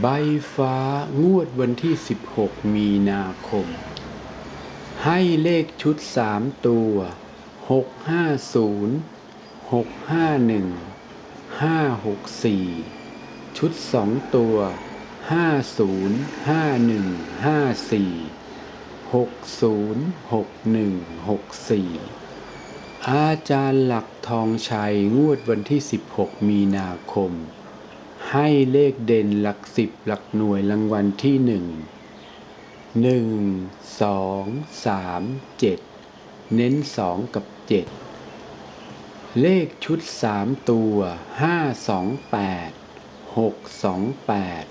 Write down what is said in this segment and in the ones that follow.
ใบฟ้างวดวันที่ 16 มีนาคม ให้เลขชุด 3 ตัว 650 651 564 ชุด 2 ตัว 50 51 54 60 61 64 อาจารย์หลักทองชัยงวดวันที่ 16 มีนาคม ให้เลขเด่นหลักสิบหลักหน่วยรางวัลที่หนึ่งหนึ่งสองสามเจ็ดเน้นสองกับเจ็ดเลขชุดสามตัวห้าสองแปดหกสองแปด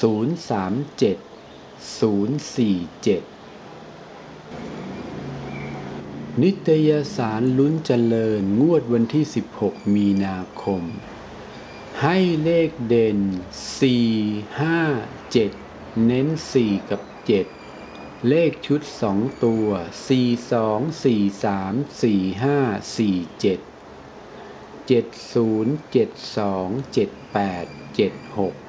ศูนย์สามเจ็ดศูนย์สี่เจ็ดนิตยสารลุ้นเจริญงวดวันที่ 16 มีนาคม ให้เลขเด่น 4 5 7 เน้น 4 กับ 7 เลขชุด 2 ตัว 4 2 4 3 4 5 4 7 7 0 7 2 7 8 7 6